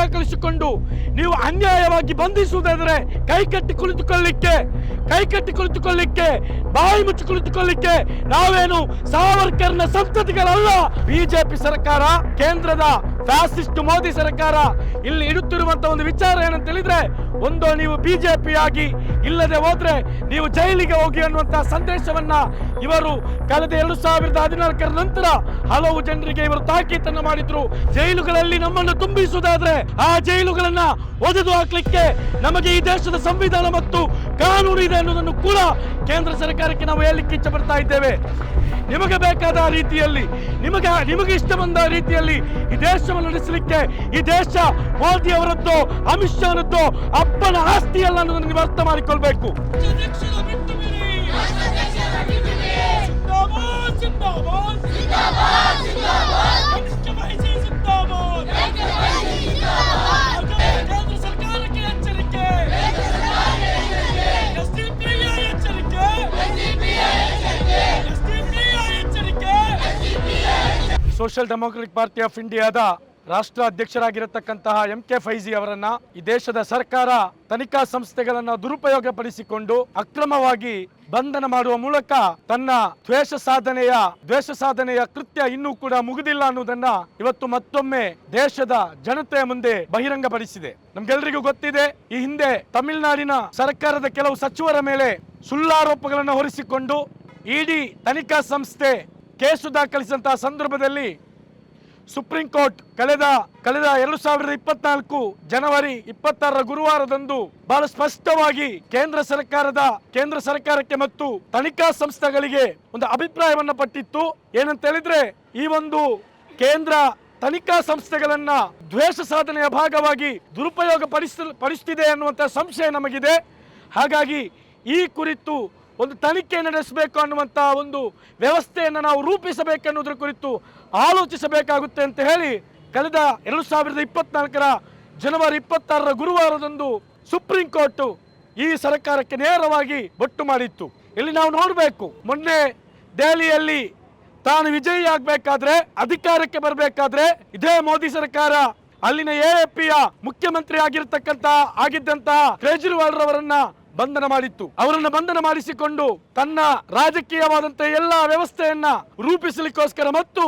ದಾಖಲಿಸಿಕೊಂಡು ನೀವು ಅನ್ಯಾಯವಾಗಿ ಬಂಧಿಸುವುದಾದರೆ ಕೈಕಟ್ಟಿ ಕುಳಿತುಕೊಳ್ಳಿಕ್ಕೆ ಕೈಕಟ್ಟಿ ಕುಳಿತುಕೊಳ್ಳಿಕ್ಕೆ, ಬಾಯಿ ಮುಚ್ಚಿ ಕುಳಿತುಕೊಳ್ಳಿಕ್ಕೆ ನಾವೇನು ಸಾವರ್ಕರ್ನ ಸಂತತಿಗಳಲ್ಲ? ಬಿಜೆಪಿ ಸರ್ಕಾರ, ಕೇಂದ್ರದ ಫ್ಯಾಸಿಸ್ಟ್ ಮೋದಿ ಸರ್ಕಾರ ಇಲ್ಲಿ ಇಡುತ್ತಿರುವಂತ ಒಂದು ವಿಚಾರ ಏನಂತ ಹೇಳಿದ್ರೆ, ಒಂದು ನೀವು ಬಿಜೆಪಿ ಆಗಿ ಇಲ್ಲದೆ ಹೋದ್ರೆ ನೀವು ಜೈಲಿಗೆ ಹೋಗಿ ಅನ್ನುವಂತಹ ಸಂದೇಶವನ್ನ ಇವರು ಕಳೆದ ಎರಡು ಸಾವಿರದ ಹದಿನಾಲ್ಕರ ನಂತರ ಹಲವು ಜನರಿಗೆ ಇವರು ತಾಕೀತನ್ನು ಮಾಡಿದ್ರು. ಜೈಲುಗಳಲ್ಲಿ ನಮ್ಮನ್ನು ತುಂಬಿಸುವುದಾದ್ರೆ ಆ ಜೈಲುಗಳನ್ನ ಒಡೆದು ಹಾಕ್ಲಿಕ್ಕೆ ನಮಗೆ ಈ ದೇಶದ ಸಂವಿಧಾನ ಮತ್ತು ಕಾನೂನು ಇದೆ ಅನ್ನೋದನ್ನು ಕೂಡ ಕೇಂದ್ರ ಸರ್ಕಾರಕ್ಕೆ ನಾವು ಹೇಳಲಿಕ್ಕೆ ಇಚ್ಛೆ ಪಡ್ತಾ ಇದ್ದೇವೆ. ನಿಮಗೆ ಬೇಕಾದ ರೀತಿಯಲ್ಲಿ, ನಿಮಗೆ ನಿಮಗೆ ಇಷ್ಟ ಬಂದ ರೀತಿಯಲ್ಲಿ ಈ ದೇಶವನ್ನು ನಡೆಸಲಿಕ್ಕೆ ಈ ದೇಶ ಮೋದಿ ಶಾನದ್ದು ಅಮಿತ್ ಶಾನದ್ದು ಅಪ್ಪನ ಆಸ್ತಿಯಲ್ಲ ಅನ್ನೋದನ್ನು ನೀವು ಅರ್ಥ ಮಾಡಿಕೊಳ್ಬೇಕು. ಸೋಷಿಯಲ್ ಡೆಮೋಕ್ರೆಟಿಕ್ ಪಾರ್ಟಿ ಆಫ್ ಇಂಡಿಯಾದ ರಾಷ್ಟ್ರ ಅಧ್ಯಕ್ಷರಾಗಿರತಕ್ಕಂತಹ ಎಂ ಕೆ ಫೈಜಿ ಅವರನ್ನ ಈ ದೇಶದ ಸರ್ಕಾರ ತನಿಖಾ ಸಂಸ್ಥೆಗಳನ್ನ ದುರುಪಯೋಗ ಪಡಿಸಿಕೊಂಡು ಅಕ್ರಮವಾಗಿ ಬಂಧನ ಮಾಡುವ ಮೂಲಕ ತನ್ನ ದ್ವೇಷ ಸಾಧನೆಯ ದ್ವೇಷ ಸಾಧನೆಯ ಕೃತ್ಯ ಇನ್ನೂ ಕೂಡ ಮುಗಿದಿಲ್ಲ ಅನ್ನೋದನ್ನ ಇವತ್ತು ಮತ್ತೊಮ್ಮೆ ದೇಶದ ಜನತೆಯ ಮುಂದೆ ಬಹಿರಂಗಪಡಿಸಿದೆ. ನಮ್ಗೆಲ್ರಿಗೂ ಗೊತ್ತಿದೆ, ಈ ಹಿಂದೆ ತಮಿಳುನಾಡಿನ ಸರ್ಕಾರದ ಕೆಲವು ಸಚಿವರ ಮೇಲೆ ಸುಳ್ಳಾರೋಪಗಳನ್ನು ಹೊರಿಸಿಕೊಂಡು ಇಡಿ ತನಿಖಾ ಸಂಸ್ಥೆ ಕೇಸು ದಾಖಲಿಸಿದಂತಹ ಸಂದರ್ಭದಲ್ಲಿ ಸುಪ್ರೀಂ ಕೋರ್ಟ್ ಕಳೆದ ಕಳೆದ ಎರಡು ಸಾವಿರದ ಇಪ್ಪತ್ನಾಲ್ಕು ಜನವರಿ ಇಪ್ಪತ್ತಾರರ ಗುರುವಾರದಂದು ಬಹಳ ಸ್ಪಷ್ಟವಾಗಿ ಕೇಂದ್ರ ಸರ್ಕಾರದ, ಕೇಂದ್ರ ಸರ್ಕಾರಕ್ಕೆ ಮತ್ತು ತನಿಖಾ ಸಂಸ್ಥೆಗಳಿಗೆ ಒಂದು ಅಭಿಪ್ರಾಯವನ್ನ ಪಟ್ಟಿತ್ತು. ಏನಂತ ಹೇಳಿದ್ರೆ ಈ ಒಂದು ಕೇಂದ್ರ ತನಿಖಾ ಸಂಸ್ಥೆಗಳನ್ನ ದ್ವೇಷ ಸಾಧನೆಯ ಭಾಗವಾಗಿ ದುರುಪಯೋಗ ಪಡಿಸ, ಪಡಿಸ್ತಿದೆ ಅನ್ನುವಂಥ ಸಂಶಯ ನಮಗಿದೆ. ಹಾಗಾಗಿ ಈ ಕುರಿತು ಒಂದು ತನಿಖೆ ನಡೆಸಬೇಕು ಅನ್ನುವಂಥ ಒಂದು ವ್ಯವಸ್ಥೆಯನ್ನು ನಾವು ರೂಪಿಸಬೇಕನ್ನೋದ್ರ ಕುರಿತು ಆಲೋಚಿಸಬೇಕಾಗುತ್ತೆ ಅಂತ ಹೇಳಿ ಕಳೆದ ಎರಡು ಸಾವಿರದ ಇಪ್ಪತ್ನಾಲ್ಕರ ಜನವರಿ ಇಪ್ಪತ್ತಾರರ ಗುರುವಾರದಂದು ಸುಪ್ರೀಂ ಕೋರ್ಟ್ ಈ ಸರ್ಕಾರಕ್ಕೆ ನೇರವಾಗಿ ಬೊಟ್ಟು ಮಾಡಿತ್ತು. ಇಲ್ಲಿ ನಾವು ನೋಡಬೇಕು, ಮೊನ್ನೆ ದೆಹಲಿಯಲ್ಲಿ ತಾನು ವಿಜಯಿ ಆಗಬೇಕಾದ್ರೆ, ಅಧಿಕಾರಕ್ಕೆ ಬರಬೇಕಾದ್ರೆ ಇದೇ ಮೋದಿ ಸರ್ಕಾರ ಅಲ್ಲಿನ ಎಎಪಿಯ ಮುಖ್ಯಮಂತ್ರಿ ಆಗಿರ್ತಕ್ಕಂತಹ ಆಗಿದ್ದಂತಹ ಕೇಜ್ರಿವಾಲ್ ರವರನ್ನ ಬಂಧನ ಮಾಡಿತ್ತು. ಅವರನ್ನು ಬಂಧನ ಮಾಡಿಸಿಕೊಂಡು ತನ್ನ ರಾಜಕೀಯವಾದಂತಹ ಎಲ್ಲಾ ವ್ಯವಸ್ಥೆಯನ್ನ ರೂಪಿಸಲಿಕ್ಕೋಸ್ಕರ ಮತ್ತು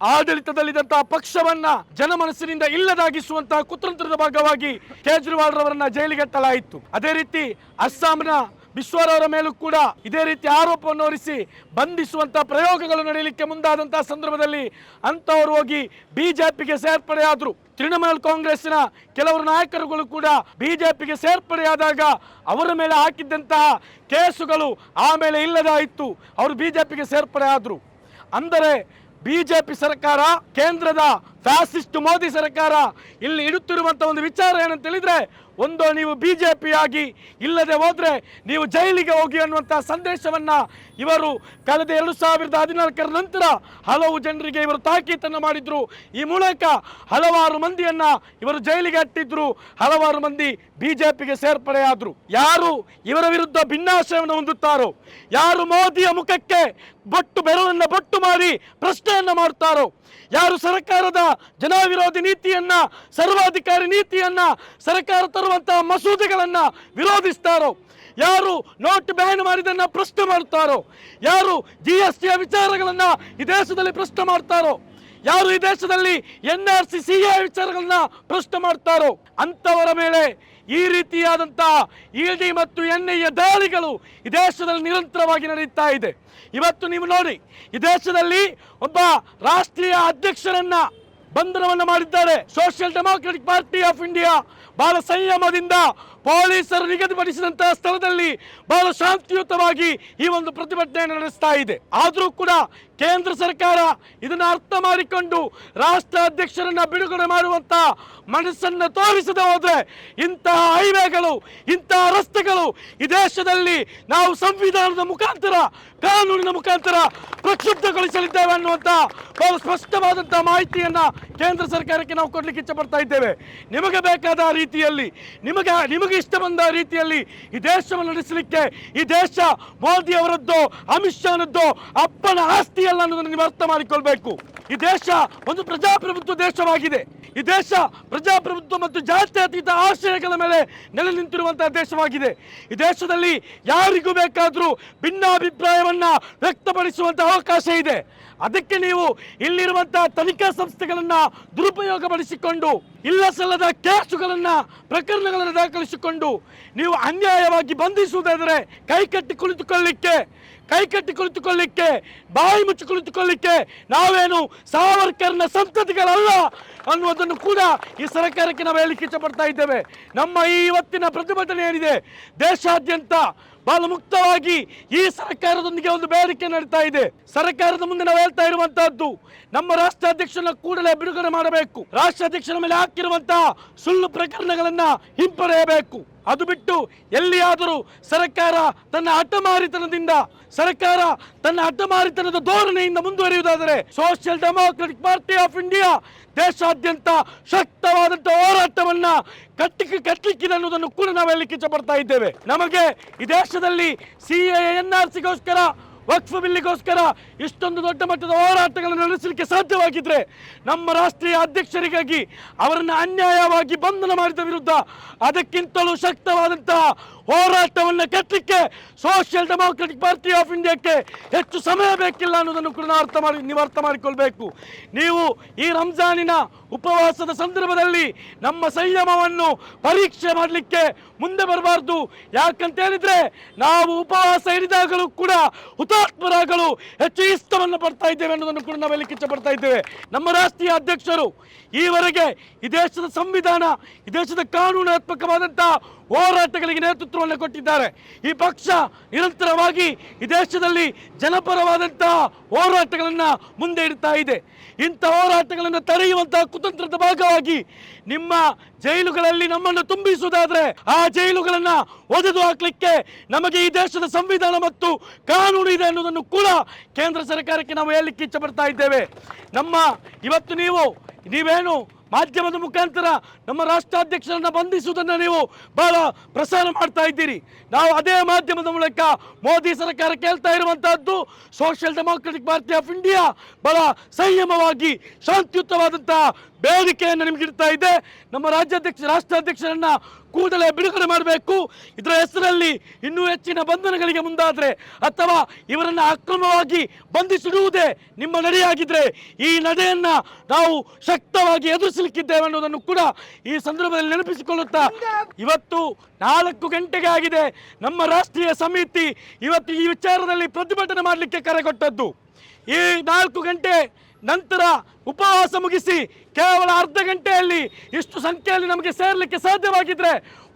ಆಡಳಿತದಲ್ಲಿದ್ದಂತಹ ಪಕ್ಷವನ್ನ ಜನಮನಸ್ಸಿನಿಂದ ಇಲ್ಲದಾಗಿಸುವಂತಹ ಕುತಂತ್ರದ ಭಾಗವಾಗಿ ಕೇಜ್ರಿವಾಲ್ ರವರನ್ನ ಜೈಲಿಗೆಟ್ಟಲಾಯಿತು ಅದೇ ರೀತಿ ಅಸ್ಸಾಂನ ಬಿಶ್ವರವರ ಮೇಲೂ ಕೂಡ ಇದೇ ರೀತಿ ಆರೋಪವನ್ನು ಹೊರಿಸಿ ಬಂಧಿಸುವಂತಹ ಪ್ರಯೋಗಗಳು ನಡೆಯಲಿಕ್ಕೆ ಮುಂದಾದಂತಹ ಸಂದರ್ಭದಲ್ಲಿ ಅಂತವರು ಹೋಗಿ ಬಿಜೆಪಿಗೆ ಸೇರ್ಪಡೆಯಾದ್ರು. ತೃಣಮೂಲ ಕಾಂಗ್ರೆಸ್ನ ಕೆಲವರು ನಾಯಕರುಗಳು ಕೂಡ ಬಿಜೆಪಿಗೆ ಸೇರ್ಪಡೆಯಾದಾಗ ಅವರ ಮೇಲೆ ಹಾಕಿದ್ದಂತಹ ಕೇಸುಗಳು ಆಮೇಲೆ ಇಲ್ಲದಾಯಿತು. ಅವರು ಬಿಜೆಪಿಗೆ ಸೇರ್ಪಡೆ ಆದರು ಅಂದರೆ ಬಿಜೆಪಿ ಸರ್ಕಾರ ಕೇಂದ್ರದ ಫ್ಯಾಸಿಸ್ಟ್ ಮೋದಿ ಸರ್ಕಾರ ಇಲ್ಲಿ ಇಡುತ್ತಿರುವಂಥ ಒಂದು ವಿಚಾರ ಏನಂತ ಹೇಳಿದ್ರೆ, ಒಂದು ನೀವು ಬಿ ಜೆ ಆಗಿ ಇಲ್ಲದೆ ಹೋದರೆ ನೀವು ಜೈಲಿಗೆ ಹೋಗಿ ಅನ್ನುವಂಥ ಸಂದೇಶವನ್ನು ಇವರು ಕಳೆದ ಎರಡು ಸಾವಿರದ ಹದಿನಾಲ್ಕರ ನಂತರ ಹಲವು ಜನರಿಗೆ ಇವರು ತಾಕೀತನ್ನು ಮಾಡಿದ್ರು. ಈ ಮೂಲಕ ಹಲವಾರು ಮಂದಿಯನ್ನು ಇವರು ಜೈಲಿಗೆ ಅಟ್ಟಿದ್ರು. ಹಲವಾರು ಮಂದಿ ಬಿಜೆಪಿಗೆ ಸೇರ್ಪಡೆಯಾದ್ರು. ಯಾರು ಇವರ ವಿರುದ್ಧ ಭಿನ್ನಾಶಯವನ್ನು ಹೊಂದುತ್ತಾರೋ, ಯಾರು ಮೋದಿಯ ಮುಖಕ್ಕೆ ಬೊಟ್ಟು ಬೆರಳನ್ನು ಬೊಟ್ಟು ಮಾಡಿ ಪ್ರಶ್ನೆಯನ್ನು ಮಾಡುತ್ತಾರೋ ಯಾರು ಸರ್ಕಾರದ ಜನವಿರೋಧಿ ನೀತಿಯನ್ನ, ಸರ್ವಾಧಿಕಾರಿ ನೀತಿಯನ್ನ ಸರ್ಕಾರ ತರುವಂತಹ ಮಸೂದೆಗಳನ್ನ ವಿರೋಧಿಸ್ತಾರೋ, ಯಾರು ನೋಟ್ ಬ್ಯಾನ್ ಮಾಡಿದನ್ನ ಪ್ರಶ್ನೆ ಮಾಡುತ್ತಾರೋ ಯಾರು ಜಿ ಎಸ್ ಟಿಯ ವಿಚಾರಗಳನ್ನ ಈ ದೇಶದಲ್ಲಿ ಪ್ರಶ್ನೆ ಮಾಡ್ತಾರೋ, ಯಾರು ಈ ದೇಶದಲ್ಲಿ N R C C A ವಿಚಾರಗಳನ್ನ ಪ್ರಶ್ನೆ ಮಾಡ್ತಾರೋ ಅಂತವರ ಮೇಲೆ ಈ ರೀತಿಯಾದಂತಹ ಇಡಿ ಮತ್ತು ಎನ್ ಐ ದಾಳಿಗಳು ಈ ದೇಶದಲ್ಲಿ ನಿರಂತರವಾಗಿ ನಡೀತಾ ಇದೆ. ಇವತ್ತು ನೀವು ನೋಡಿ, ಈ ದೇಶದಲ್ಲಿ ಒಬ್ಬ ರಾಷ್ಟ್ರೀಯ ಅಧ್ಯಕ್ಷರನ್ನ ಬಂಧನವನ್ನು ಮಾಡಿದ್ದಾರೆ. Social democratic party of India ಬಹಳ ಸಂಯಮದಿಂದ ಪೊಲೀಸರು ನಿಗದಿಪಡಿಸಿದಂತಹ ಸ್ಥಳದಲ್ಲಿ ಬಹಳ ಶಾಂತಿಯುತವಾಗಿ ಈ ಒಂದು ಪ್ರತಿಭಟನೆ ನಡೆಸ್ತಾ ಇದೆ. ಆದರೂ ಕೂಡ ಕೇಂದ್ರ ಸರ್ಕಾರ ಇದನ್ನ ಅರ್ಥ ಮಾಡಿಕೊಂಡು ರಾಷ್ಟ್ರ ಅಧ್ಯಕ್ಷರನ್ನ ಬಿಡುಗಡೆ ಮಾಡುವಂತ ಮನಸ್ಸನ್ನು ತೋರಿಸದೆ ಹೋದ್ರೆ ಇಂತಹ ಹೈವೇಗಳು, ಇಂತಹ ರಸ್ತೆಗಳು ಈ ದೇಶದಲ್ಲಿ ನಾವು ಸಂವಿಧಾನದ ಮುಖಾಂತರ, ಕಾನೂನಿನ ಮುಖಾಂತರ ಪ್ರಕ್ಷುಬ್ಧಗೊಳಿಸಲಿದ್ದೇವೆ ಅನ್ನುವಂತ ಬಹಳ ಸ್ಪಷ್ಟವಾದಂತಹ ಮಾಹಿತಿಯನ್ನ ಕೇಂದ್ರ ಸರ್ಕಾರಕ್ಕೆ ನಾವು ಕೊಡ್ಲಿಕ್ಕೆ ಇಚ್ಛೆ ಪಡ್ತಾ ಇದ್ದೇವೆ. ನಿಮಗೆ ಬೇಕಾದ ರೀತಿಯಲ್ಲಿ, ನಿಮಗೆ ನಿಮಗೆ ಇಷ್ಟ ಬಂದ ರೀತಿಯಲ್ಲಿ ಈ ದೇಶವನ್ನು ನಡೆಸಲಿಕ್ಕೆ ಈ ದೇಶ ಮೋದಿ ಅವರದ್ದು ಅಮಿತ್ ಶಾನದ್ದು ಅಪ್ಪನ ಆಸ್ತಿಯಲ್ಲ ಅನ್ನೋದನ್ನು ನೀವು ಅರ್ಥ ಮಾಡಿಕೊಳ್ಬೇಕು. ಈ ದೇಶ ಒಂದು ಪ್ರಜಾಪ್ರಭುತ್ವ ದೇಶವಾಗಿದೆ. ಈ ದೇಶ ಪ್ರಜಾಪ್ರಭುತ್ವ ಮತ್ತು ಜಾತ್ಯತೀತ ಆಶಯಗಳ ಮೇಲೆ ನೆಲೆ ನಿಂತಿರುವಂತಹ ದೇಶವಾಗಿದೆ. ಈ ದೇಶದಲ್ಲಿ ಯಾರಿಗೂ ಬೇಕಾದರೂ ಭಿನ್ನಾಭಿಪ್ರಾಯವನ್ನು ವ್ಯಕ್ತಪಡಿಸುವಂತ ಅವಕಾಶ ಇದೆ. ಅದಕ್ಕೆ ನೀವು ಇಲ್ಲಿರುವಂತಹ ತನಿಖಾ ಸಂಸ್ಥೆಗಳನ್ನು ದುರುಪಯೋಗಪಡಿಸಿಕೊಂಡು ಇಲ್ಲ ಸಲ್ಲದ ಕೇಸುಗಳನ್ನ ಪ್ರಕರಣಗಳನ್ನು ದಾಖಲಿಸಿಕೊಂಡು, ನೀವು ಅನ್ಯಾಯವಾಗಿ ಬಂಧಿಸುವುದಾದರೆ ಕೈಕಟ್ಟಿ ಕುಳಿತುಕೊಳ್ಳಿಕ್ಕೆ ಕೈಕಟ್ಟಿ ಕುಳಿತುಕೊಳ್ಳಿಕ್ಕೆ, ಬಾಯಿ ಮುಚ್ಚಿ ಕುಳಿತುಕೊಳ್ಳಿಕ್ಕೆ ನಾವೇನು ಸಾವರ್ಕರ್ನ ಸಂತತಿಗಳಲ್ಲ ಅನ್ನುವುದನ್ನು ಕೂಡ ಈ ಸರ್ಕಾರಕ್ಕೆ ನಾವು ಹೇಳಿಕ್ಕೆ ಇಷ್ಟಪಡ್ತಾ ಇದ್ದೇವೆ. ನಮ್ಮ ಈ ಇವತ್ತಿನ ಪ್ರತಿಭಟನೆ ಏನಿದೆ, ದೇಶಾದ್ಯಂತ ಬಹಳ ಮುಕ್ತವಾಗಿ ಈ ಸರ್ಕಾರದೊಂದಿಗೆ ಒಂದು ಬೇಡಿಕೆ ನಡೀತಾ ಇದೆ. ಸರ್ಕಾರದ ಮುಂದೆ ನಾವು ಹೇಳ್ತಾ ಇರುವಂತಹದ್ದು, ನಮ್ಮ ರಾಷ್ಟ್ರಾಧ್ಯಕ್ಷನ ಕೂಡಲೇ ಬಿಡುಗಡೆ ಮಾಡಬೇಕು. ರಾಷ್ಟ್ರಾಧ್ಯಕ್ಷನ ಮೇಲೆ ಹಾಕಿರುವಂತಹ ಸುಳ್ಳು ಪ್ರಕರಣಗಳನ್ನ ಹಿಂಪಡೆಯಬೇಕು. ಅದು ಬಿಟ್ಟು ಎಲ್ಲಿಯಾದರೂ ಸರ್ಕಾರ ತನ್ನ ಹಠಮಾರಿತನದಿಂದ, ಸರ್ಕಾರ ತನ್ನ ಹಠಮಾರಿತನದ ಧೋರಣೆಯಿಂದ ಮುಂದುವರಿಯುವುದಾದರೆ social democratic party of India ದೇಶಾದ್ಯಂತ ಶಕ್ತವಾದಂತಹ ಹೋರಾಟವನ್ನ ಕಟ್ಟಿಗೆ ಕಟ್ಟಲಿಕ್ಕಿದೆ ಅನ್ನೋದನ್ನು ಕೂಡ ನಾವು ಹೇಳಲಿಕ್ಕೆ ಇಷ್ಟಪಡ್ತಾ ಇದ್ದೇವೆ. ನಮಗೆ ಈ ದೇಶದಲ್ಲಿ ಸಿ ಎನ್ ಆರ್ ಸಿಗೋಸ್ಕರ ವಕ್ಫ್ ಬಿಲ್ಲಿಗೋಸ್ಕರ ಇಷ್ಟೊಂದು ದೊಡ್ಡ ಮಟ್ಟದ ಹೋರಾಟಗಳನ್ನು ನಡೆಸಲಿಕ್ಕೆ ಸಾಧ್ಯವಾಗಿದ್ರೆ ನಮ್ಮ ರಾಷ್ಟ್ರೀಯ ಅಧ್ಯಕ್ಷರಿಗಾಗಿ ಅವರನ್ನು ಅನ್ಯಾಯವಾಗಿ ಬಂಧನ ಮಾಡಿದ ವಿರುದ್ಧ ಅದಕ್ಕಿಂತಲೂ ಶಕ್ತವಾದಂತಹ ಹೋರಾಟವನ್ನು ಕಟ್ಟಲಿಕ್ಕೆ ಸೋಷಿಯಲ್ ಡೆಮೋಕ್ರೆಟಿಕ್ ಪಾರ್ಟಿ ಆಫ್ ಇಂಡಿಯಾಕ್ಕೆ ಹೆಚ್ಚು ಸಮಯ ಬೇಕಿಲ್ಲ ಅನ್ನೋದನ್ನು ಕೂಡ ನಾವು ಅರ್ಥ ಮಾಡಿ, ನೀವು ಅರ್ಥ ಮಾಡಿಕೊಳ್ಬೇಕು. ನೀವು ಈ ರಂಜಾನಿನ ಉಪವಾಸದ ಸಂದರ್ಭದಲ್ಲಿ ನಮ್ಮ ಸಂಯಮವನ್ನು ಪರೀಕ್ಷೆ ಮಾಡಲಿಕ್ಕೆ ಮುಂದೆ ಬರಬಾರ್ದು. ಯಾಕಂತ ಹೇಳಿದ್ರೆ ನಾವು ಉಪವಾಸ ಹಿಡಿದಾಗಲೂ ಕೂಡ ಹುತಾತ್ಮರಾಗಲು ಹೆಚ್ಚು ಇಷ್ಟವನ್ನು ಪಡ್ತಾ ಇದ್ದೇವೆ ಅನ್ನೋದನ್ನು ಕೂಡ ನಾವು ಹೇಳಲಿಕ್ಕೆ ಪಡ್ತಾ ಇದ್ದೇವೆ. ನಮ್ಮ ರಾಷ್ಟ್ರೀಯ ಅಧ್ಯಕ್ಷರು ಈವರೆಗೆ ಈ ದೇಶದ ಸಂವಿಧಾನ, ಈ ದೇಶದ ಕಾನೂನಾತ್ಮಕವಾದಂಥ ಹೋರಾಟಗಳಿಗೆ ನೇತೃತ್ವವನ್ನು ಕೊಟ್ಟಿದ್ದಾರೆ. ಈ ಪಕ್ಷ ನಿರಂತರವಾಗಿ ಈ ದೇಶದಲ್ಲಿ ಜನಪರವಾದಂತಹ ಹೋರಾಟಗಳನ್ನು ಮುಂದೆ ಇಡ್ತಾ ಇದೆ. ಇಂಥ ಹೋರಾಟಗಳನ್ನು ತಡೆಯುವಂತಹ ಕುತಂತ್ರದ ಭಾಗವಾಗಿ ನಿಮ್ಮ ಜೈಲುಗಳಲ್ಲಿ ನಮ್ಮನ್ನು ತುಂಬಿಸುವುದಾದರೆ ಆ ಜೈಲುಗಳನ್ನು ಒದೆದು ಹಾಕಲಿಕ್ಕೆ ನಮಗೆ ಈ ದೇಶದ ಸಂವಿಧಾನ ಮತ್ತು ಕಾನೂನು ಇದೆ ಅನ್ನೋದನ್ನು ಕೂಡ ಕೇಂದ್ರ ಸರ್ಕಾರಕ್ಕೆ ನಾವು ಹೇಳಲಿಕ್ಕೆ ಬರ್ತಾ ಇದ್ದೇವೆ. ನಮ್ಮ, ಇವತ್ತು ನೀವು, ನೀವೇನು ಮಾಧ್ಯಮದ ಮುಖಾಂತರ ನಮ್ಮ ರಾಷ್ಟ್ರಾಧ್ಯಕ್ಷರನ್ನ ಬಂಧಿಸುವುದನ್ನು ನೀವು ಬಹಳ ಪ್ರಸಾರ ಮಾಡ್ತಾ ಇದ್ದೀರಿ. ನಾವು ಅದೇ ಮಾಧ್ಯಮದ ಮೂಲಕ ಮೋದಿ ಸರ್ಕಾರ ಕೇಳ್ತಾ ಇರುವಂತಹದ್ದು social democratic party of India ಬಹಳ ಸಂಯಮವಾಗಿ ಶಾಂತಿಯುತವಾದಂತಹ ಬೇಡಿಕೆಯನ್ನು ನಿಮ್ಗೆ ಇಡ್ತಾ ಇದೆ. ನಮ್ಮ ರಾಜ್ಯಾಧ್ಯಕ್ಷ, ರಾಷ್ಟ್ರಾಧ್ಯಕ್ಷರನ್ನ ಕೂಡಲೇ ಬಿಡುಗಡೆ ಮಾಡಬೇಕು. ಇದರ ಹೆಸರಲ್ಲಿ ಇನ್ನೂ ಹೆಚ್ಚಿನ ಬಂಧನಗಳಿಗೆ ಮುಂದಾದರೆ ಅಥವಾ ಇವರನ್ನ ಅಕ್ರಮವಾಗಿ ಬಂಧಿಸಿಡುವುದೇ ನಿಮ್ಮ ನಡೆಯಾಗಿದ್ರೆ ಈ ನಡೆಯನ್ನ ನಾವು ಶಕ್ತವಾಗಿ ಎದುರಿಸಲಿಕ್ಕಿದ್ದೇವೆ ಅನ್ನೋದನ್ನು ಕೂಡ ಈ ಸಂದರ್ಭದಲ್ಲಿ ನೆನಪಿಸಿಕೊಳ್ಳುತ್ತಾ ಇವತ್ತು ನಾಲ್ಕು ಗಂಟೆಗೆ ಆಗಿದೆ. ನಮ್ಮ ರಾಷ್ಟ್ರೀಯ ಸಮಿತಿ ಇವತ್ತು ಈ ವಿಚಾರದಲ್ಲಿ ಪ್ರತಿಭಟನೆ ಮಾಡಲಿಕ್ಕೆ ಕರೆ ಕೊಟ್ಟದ್ದು. ಈ ನಾಲ್ಕು ಗಂಟೆ ನಂತರ ಉಪವಾಸ ಮುಗಿಸಿ ಕೇವಲ ಅರ್ಧ ಗಂಟೆಯಲ್ಲಿ ಇಷ್ಟು ಸಂಖ್ಯೆಯಲ್ಲಿ ನಮಗೆ ಸೇರಲಿಕ್ಕೆ ಸಾಧ್ಯವಾಗಿದ್ರೆ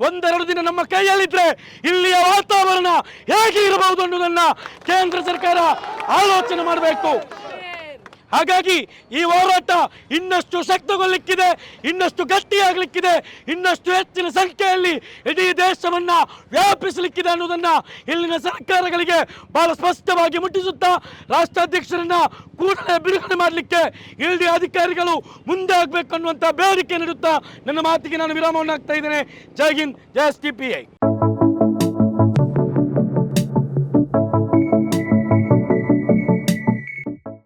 ಒಂದೆರಡು ದಿನ ನಮ್ಮ ಕೈಯಲ್ಲಿದ್ರೆ ಇಲ್ಲಿಯ ವಾತಾವರಣ ಹೇಗೆ ಇರಬಹುದು ಅನ್ನೋದನ್ನ ಕೇಂದ್ರ ಸರ್ಕಾರ ಆಲೋಚನೆ ಮಾಡಬೇಕು. ಹಾಗಾಗಿ ಈ ಹೋರಾಟ ಇನ್ನಷ್ಟು ಶಕ್ತಗೊಳ್ಳಿಕ್ಕಿದೆ, ಇನ್ನಷ್ಟು ಗಟ್ಟಿಯಾಗಲಿಕ್ಕಿದೆ, ಇನ್ನಷ್ಟು ಹೆಚ್ಚಿನ ಸಂಖ್ಯೆಯಲ್ಲಿ ಇಡೀ ದೇಶವನ್ನು ವ್ಯಾಪಿಸಲಿಕ್ಕಿದೆ ಅನ್ನೋದನ್ನು ಇಲ್ಲಿನ ಸರ್ಕಾರಗಳಿಗೆ ಬಹಳ ಸ್ಪಷ್ಟವಾಗಿ ಮುಟ್ಟಿಸುತ್ತಾ ರಾಷ್ಟ್ರಾಧ್ಯಕ್ಷರನ್ನ ಕೂಡಲೇ ಬಿಡುಗಡೆ ಮಾಡಲಿಕ್ಕೆ ಇಲ್ಲಿ ಅಧಿಕಾರಿಗಳು ಮುಂದೆ ಆಗಬೇಕು ಅನ್ನುವಂಥ ಬೇಡಿಕೆ ನೀಡುತ್ತಾ ನನ್ನ ಮಾತಿಗೆ ನಾನು ವಿರಾಮವನ್ನು ಆಗ್ತಾ ಇದ್ದೇನೆ. ಜೈ ಹಿಂದ್, ಜೈ ಎಸ್ ಪಿ ಐ.